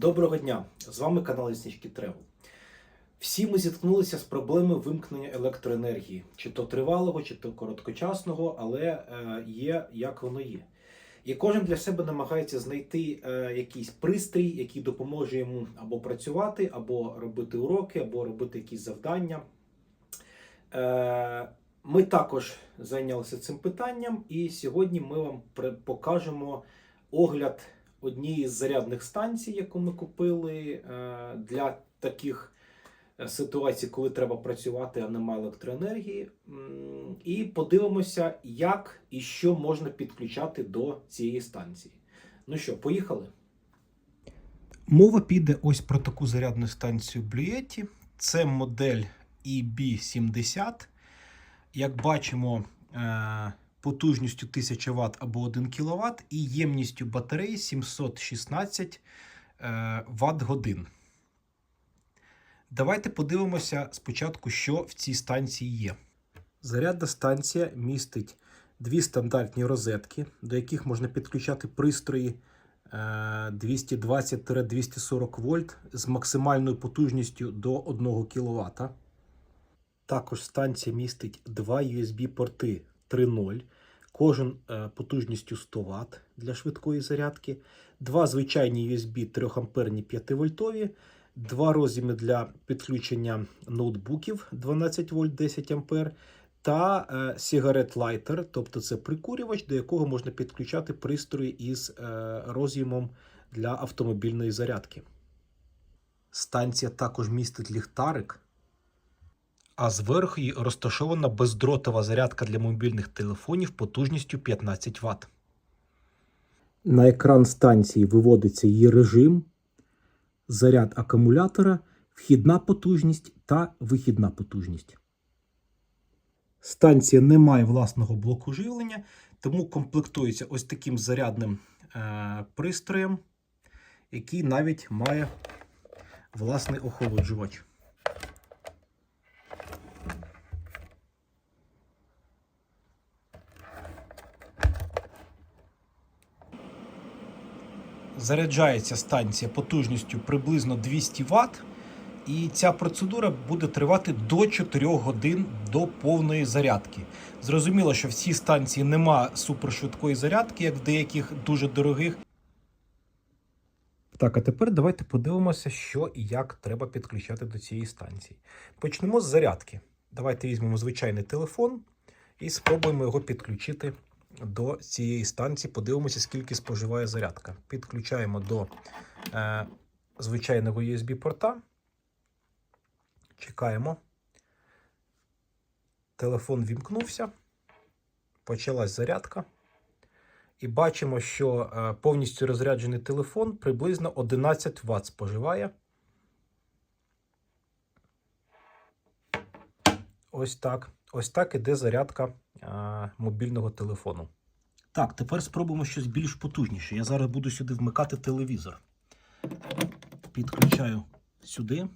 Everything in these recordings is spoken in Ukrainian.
Доброго дня! З вами канал Ліснички Тревел. Всі ми зіткнулися з проблемою вимкнення електроенергії, чи то тривалого, чи то короткочасного, але е, є як воно є. І кожен для себе намагається знайти е, якийсь пристрій, який допоможе йому або працювати, або робити уроки, або робити якісь завдання. Е, ми також зайнялися цим питанням, і сьогодні ми вам покажемо огляд однієї з зарядних станцій, яку ми купили е, для таких е, ситуацій, коли треба працювати, а немає електроенергії. І подивимося, як і що можна підключати до цієї станції. Ну що, поїхали? Мова піде ось про таку зарядну станцію Blue Це модель EB70. Як бачимо, е, потужністю 1000 Вт або 1 кВт і ємністю батареї 716 Вт годин. Давайте подивимося спочатку, що в цій станції є. Зарядна станція містить дві стандартні розетки, до яких можна підключати пристрої е, 220-240 вольт з максимальною потужністю до 1 кВт. Також станція містить два USB-порти 3.0, кожен е, потужністю 100 Вт для швидкої зарядки, два звичайні USB 3 амперні 5 вольтові, два роз'єми для підключення ноутбуків 12 вольт 10 ампер. Та е, сигарет лайтер, тобто це прикурювач, до якого можна підключати пристрої із е, роз'ємом для автомобільної зарядки. Станція також містить ліхтарик, а зверху її розташована бездротова зарядка для мобільних телефонів потужністю 15 Вт. На екран станції виводиться її режим, заряд акумулятора, вхідна потужність та вихідна потужність. Станція не має власного блоку живлення, тому комплектується ось таким зарядним е, пристроєм, який навіть має власний охолоджувач. Заряджається станція потужністю приблизно 200 Вт. І ця процедура буде тривати до 4 годин до повної зарядки. Зрозуміло, що в цій станції нема супершвидкої зарядки, як в деяких дуже дорогих. Так, а тепер давайте подивимося, що і як треба підключати до цієї станції. Почнемо з зарядки. Давайте візьмемо звичайний телефон і спробуємо його підключити до цієї станції. Подивимося, скільки споживає зарядка. Підключаємо до е, звичайного USB-порта. Чекаємо. Телефон вімкнувся. Почалась зарядка. І бачимо, що е, повністю розряджений телефон приблизно 11 Вт споживає. Ось так. Ось так іде зарядка е, мобільного телефону. Так, тепер спробуємо щось більш потужніше. Я зараз буду сюди вмикати телевізор. Підключаю сюди.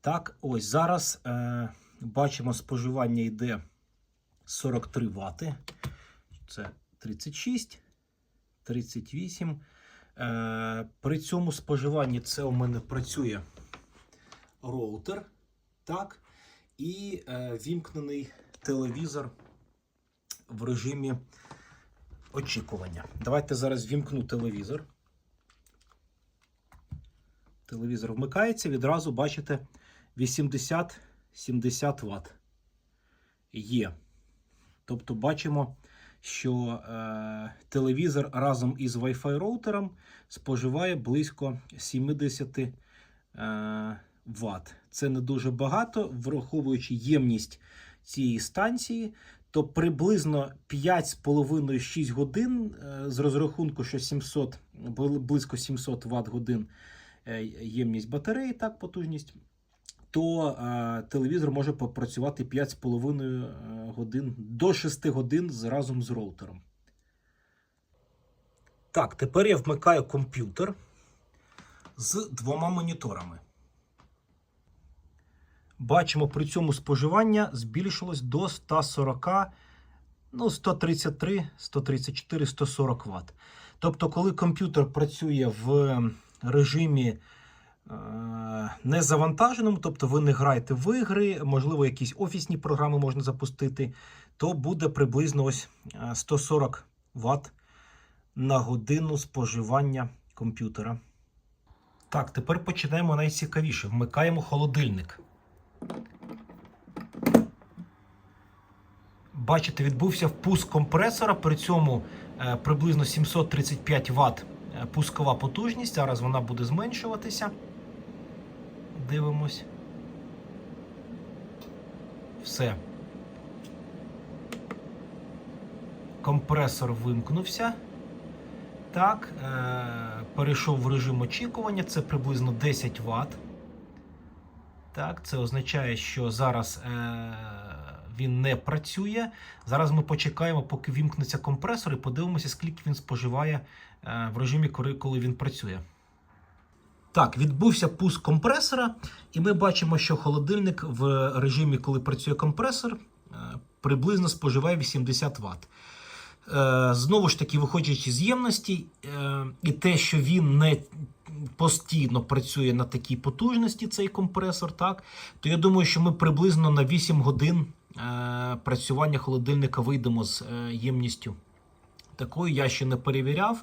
Так, ось зараз е, бачимо, споживання йде 43 Вт. Це 36, 38. Е, при цьому споживанні це у мене працює роутер. Так, і е, вімкнений телевізор в режимі очікування. Давайте зараз вімкну телевізор. Телевізор вмикається, відразу бачите 80-70 Вт. Є. Тобто бачимо, що е, телевізор разом із Wi-Fi роутером споживає близько 70 е, Вт. Це не дуже багато, враховуючи ємність цієї станції, то приблизно 5,5-6 годин е, з розрахунку, що 700, близько 700 Вт годин е, ємність батареї, так, потужність, то е, телевізор може попрацювати 5,5 е, годин до 6 годин разом з роутером. Так, тепер я вмикаю комп'ютер з двома моніторами. Бачимо, при цьому споживання збільшилось до 140, ну, 133, 134, 140 Вт. Тобто, коли комп'ютер працює в режимі е, не завантаженому, тобто ви не граєте в ігри, можливо, якісь офісні програми можна запустити, то буде приблизно ось е, 140 Вт на годину споживання комп'ютера. Так, тепер починаємо найцікавіше. Вмикаємо холодильник. Бачите, відбувся впуск компресора, при цьому е, приблизно 735 Вт е, пускова потужність. Зараз вона буде зменшуватися. Дивимось. Все. Компресор вимкнувся. Так, е, перейшов в режим очікування, це приблизно 10 Вт. Так, це означає, що зараз е, він не працює. Зараз ми почекаємо, поки вімкнеться компресор, і подивимося, скільки він споживає е, в режимі, коли, він працює. Так, відбувся пуск компресора, і ми бачимо, що холодильник в режимі, коли працює компресор, е, приблизно споживає 80 Вт. Е, Знову ж таки, виходячи з ємності, е, і те, що він не постійно працює на такій потужності, цей компресор, так, то я думаю, що ми приблизно на 8 годин е, працювання холодильника вийдемо з ємністю. Такою я ще не перевіряв.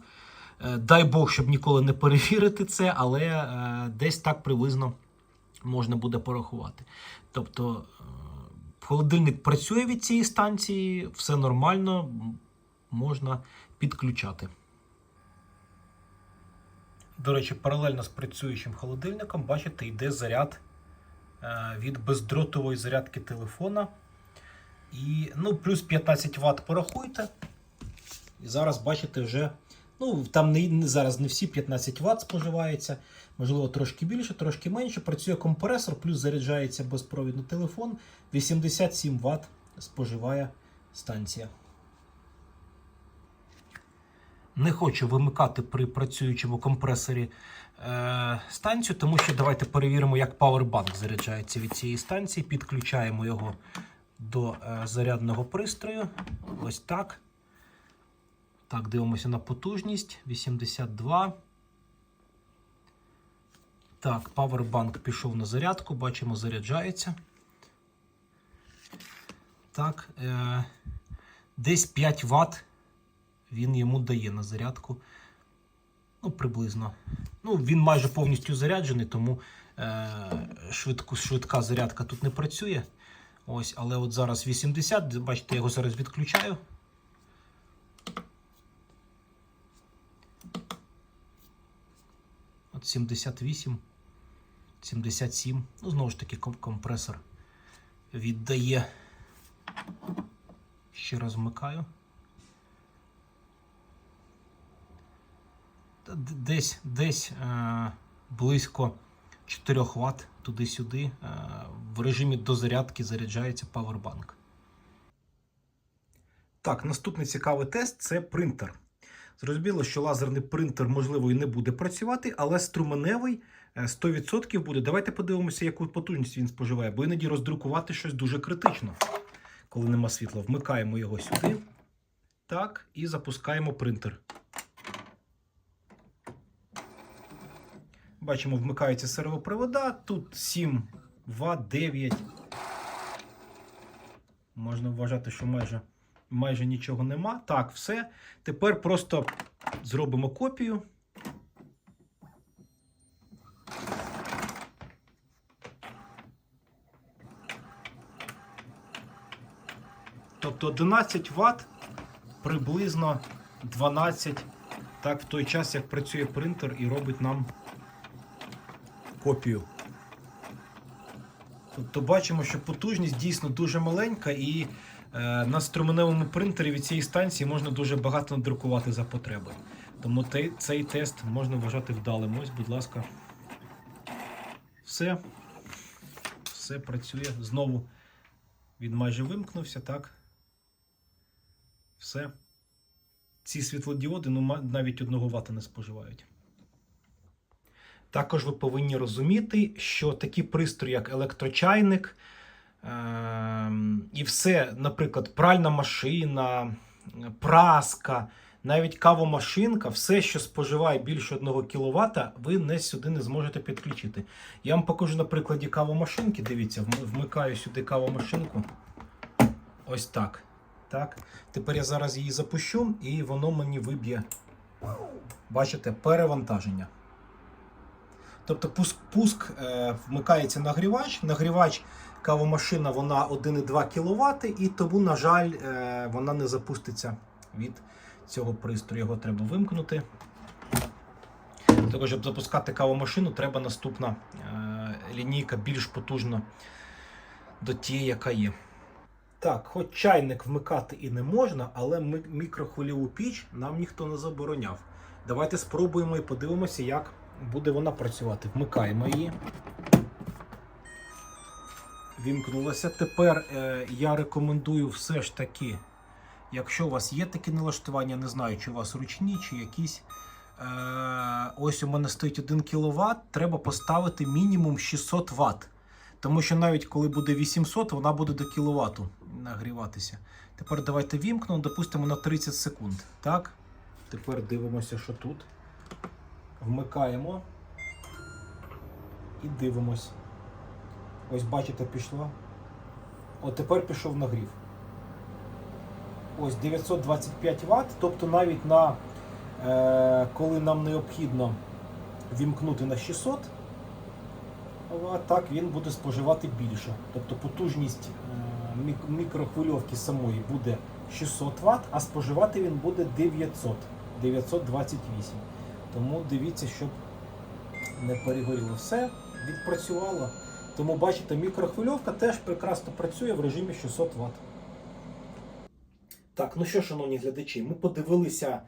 Дай Бог, щоб ніколи не перевірити це, але десь так приблизно можна буде порахувати. Тобто холодильник працює від цієї станції, все нормально, можна підключати. До речі, паралельно з працюючим холодильником, бачите, йде заряд е, від бездротової зарядки телефона. І ну, плюс 15 Вт порахуйте. І зараз бачите вже. Ну, там не, зараз не всі 15 Вт споживається, можливо, трошки більше, трошки менше. Працює компресор, плюс заряджається безпровідно телефон. 87 Вт споживає станція. Не хочу вимикати при працюючому компресорі е, станцію, тому що давайте перевіримо, як павербанк заряджається від цієї станції. Підключаємо його до е, зарядного пристрою. Ось так. Так, дивимося на потужність. 82. Так, павербанк пішов на зарядку, бачимо, заряджається. Так, е, десь 5 Вт він йому дає на зарядку. Ну, приблизно. Ну, він майже повністю заряджений, тому е, швидку, швидка зарядка тут не працює. Ось, але от зараз 80, бачите, я його зараз відключаю. От 78, 77. Ну, знову ж таки, компресор віддає. Ще раз вмикаю. Та д- Десь, десь е, близько 4 Вт туди-сюди. Е, в режимі дозарядки заряджається павербанк. Так, наступний цікавий тест це принтер. Зрозуміло, що лазерний принтер, можливо, і не буде працювати, але струменевий е, 100% буде. Давайте подивимося, яку потужність він споживає, бо іноді роздрукувати щось дуже критично, коли нема світла. Вмикаємо його сюди. Так, і запускаємо принтер. Бачимо, вмикаються сервопривода. Тут 7 Вт, 9. Можна вважати, що майже, майже нічого нема. Так, все. Тепер просто зробимо копію. Тобто 11 Вт приблизно 12, так, в той час, як працює принтер і робить нам копію. Тобто бачимо, що потужність дійсно дуже маленька, і е, на струменевому принтері від цієї станції можна дуже багато надрукувати за потреби. Тому те- цей тест можна вважати вдалим. Ось, будь ласка. Все. Все працює. Знову він майже вимкнувся, так. Все. Ці світлодіоди ну, навіть одного вата не споживають. Також ви повинні розуміти, що такі пристрої, як електрочайник, ем, і все, наприклад, пральна машина, праска, навіть кавомашинка, все, що споживає більше 1 кВт, ви не сюди не зможете підключити. Я вам покажу на прикладі кавомашинки. Дивіться, вмикаю сюди кавомашинку. Ось так. так. Тепер я зараз її запущу і воно мені виб'є. Бачите, перевантаження. Тобто пуск, пуск е, вмикається нагрівач. Нагрівач кавомашина вона 1,2 кВт, і тому, на жаль, е, вона не запуститься від цього пристрою. Його треба вимкнути. Тому, щоб запускати кавомашину, треба наступна е, лінійка більш потужна до тієї, яка є. Так, хоч чайник вмикати і не можна, але мікрохвильову піч нам ніхто не забороняв. Давайте спробуємо і подивимося, як буде вона працювати. Вмикаємо її. Вімкнулася. Тепер е, я рекомендую все ж таки, якщо у вас є такі налаштування, не знаю, чи у вас ручні, чи якісь. Е, ось у мене стоїть 1 кВт, треба поставити мінімум 600 Вт. Тому що навіть коли буде 800, вона буде до кВт нагріватися. Тепер давайте вімкнемо, допустимо, на 30 секунд. Так. Тепер дивимося, що тут. Вмикаємо і дивимось. Ось бачите, пішло. От тепер пішов нагрів. Ось 925 Вт, тобто навіть на е, коли нам необхідно вімкнути на 600 Вт, так він буде споживати більше. Тобто потужність е, мік- мікрохвильовки самої буде 600 Вт, а споживати він буде 900 928. Тому дивіться, щоб не перегоріло. Все відпрацювало. Тому бачите, мікрохвильовка теж прекрасно працює в режимі 600 Вт. Так, ну що, шановні глядачі, ми подивилися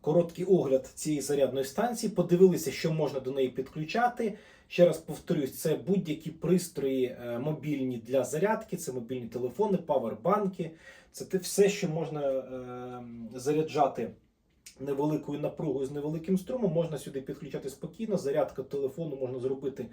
короткий огляд цієї зарядної станції, подивилися, що можна до неї підключати. Ще раз повторюсь, це будь-які пристрої е, мобільні для зарядки, це мобільні телефони, павербанки. Це все, що можна е, заряджати невеликою напругою з невеликим струмом, можна сюди підключати спокійно. Зарядка телефону можна зробити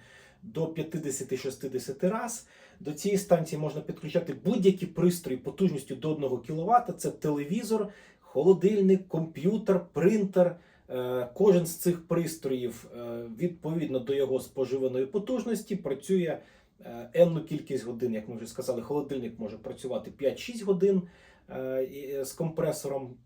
до 50-60 раз. До цієї станції можна підключати будь-які пристрої потужністю до 1 кВт. Це телевізор, холодильник, комп'ютер, принтер. Е, Кожен з цих пристроїв, е, відповідно до його споживаної потужності, працює е, енну кількість годин. Як ми вже сказали, холодильник може працювати 5-6 годин з компресором,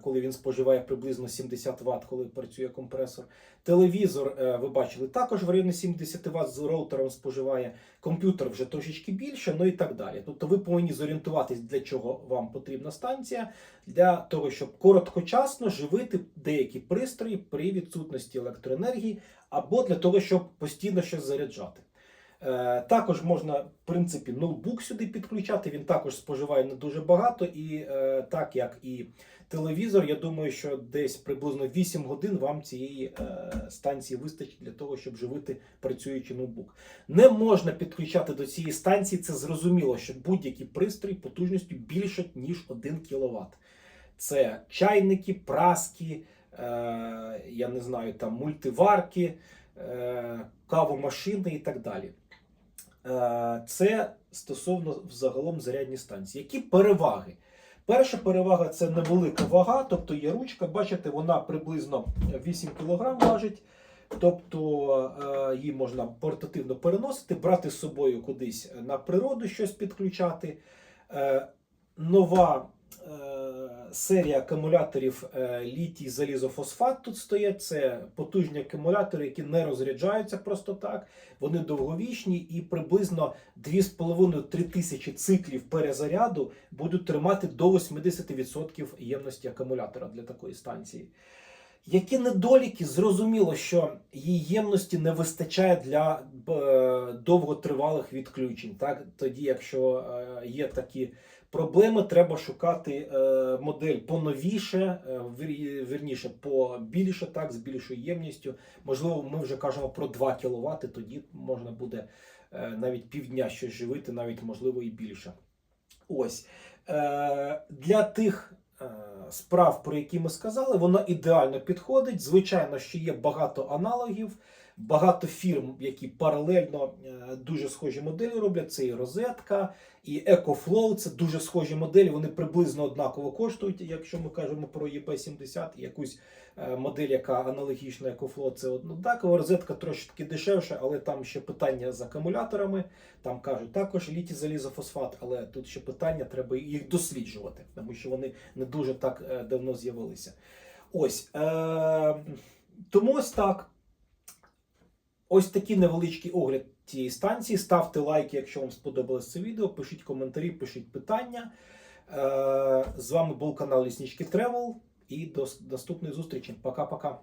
коли він споживає приблизно 70 Вт, коли працює компресор. Телевізор, е, ви бачили, також в районі 70 Вт з роутером споживає. Комп'ютер вже трошечки більше, ну і так далі. Тобто ви повинні зорієнтуватись, для чого вам потрібна станція, для того, щоб короткочасно живити деякі пристрої при відсутності електроенергії, або для того, щоб постійно щось заряджати. Е, Також можна, в принципі, ноутбук сюди підключати. Він також споживає не дуже багато, і е, так як і телевізор, я думаю, що десь приблизно 8 годин вам цієї е, станції вистачить для того, щоб живити працюючий ноутбук. Не можна підключати до цієї станції. Це зрозуміло, що будь-який пристрій потужністю більше ніж 1 кВт. Це чайники, праски, я не знаю, там мультиварки, кавомашини і так далі. Е, Це стосовно взагалом зарядні станції. Які переваги? Перша перевага це невелика вага, тобто є ручка, бачите, вона приблизно 8 кг важить. Тобто е, її можна портативно переносити, брати з собою кудись на природу щось підключати. Е, Нова серія акумуляторів е, літій залізофосфат тут стоять. Це потужні акумулятори, які не розряджаються просто так. Вони довговічні і приблизно 2,5-3 тисячі циклів перезаряду будуть тримати до 80% ємності акумулятора для такої станції. Які недоліки? Зрозуміло, що її ємності не вистачає для е, довготривалих відключень. Так? Тоді, якщо е, є такі проблеми, треба шукати е, модель поновіше, е, вірніше, побільше, так, з більшою ємністю. Можливо, ми вже кажемо про 2 кВт, тоді можна буде е, навіть півдня щось живити, навіть можливо і більше. Ось. Для тих справ, про які ми сказали, воно ідеально підходить. Звичайно, що є багато аналогів. Багато фірм, які паралельно е, дуже схожі моделі роблять. Це і розетка, і EcoFlow, це дуже схожі моделі. Вони приблизно однаково коштують, якщо ми кажемо про EP70 і якусь е, модель, яка аналогічна EcoFlow, це однаково. Розетка трошки дешевша, але там ще питання з акумуляторами. Там кажуть також літій залізофосфат, але тут ще питання, треба їх досліджувати, тому що вони не дуже так е, давно з'явилися. Ось е, тому ось так. Ось такий невеличкий огляд цієї станції. Ставте лайки, якщо вам сподобалось це відео. Пишіть коментарі, пишіть питання. Е, з вами був канал Ліснички Тревел. І до наступної зустрічі. Пока-пока.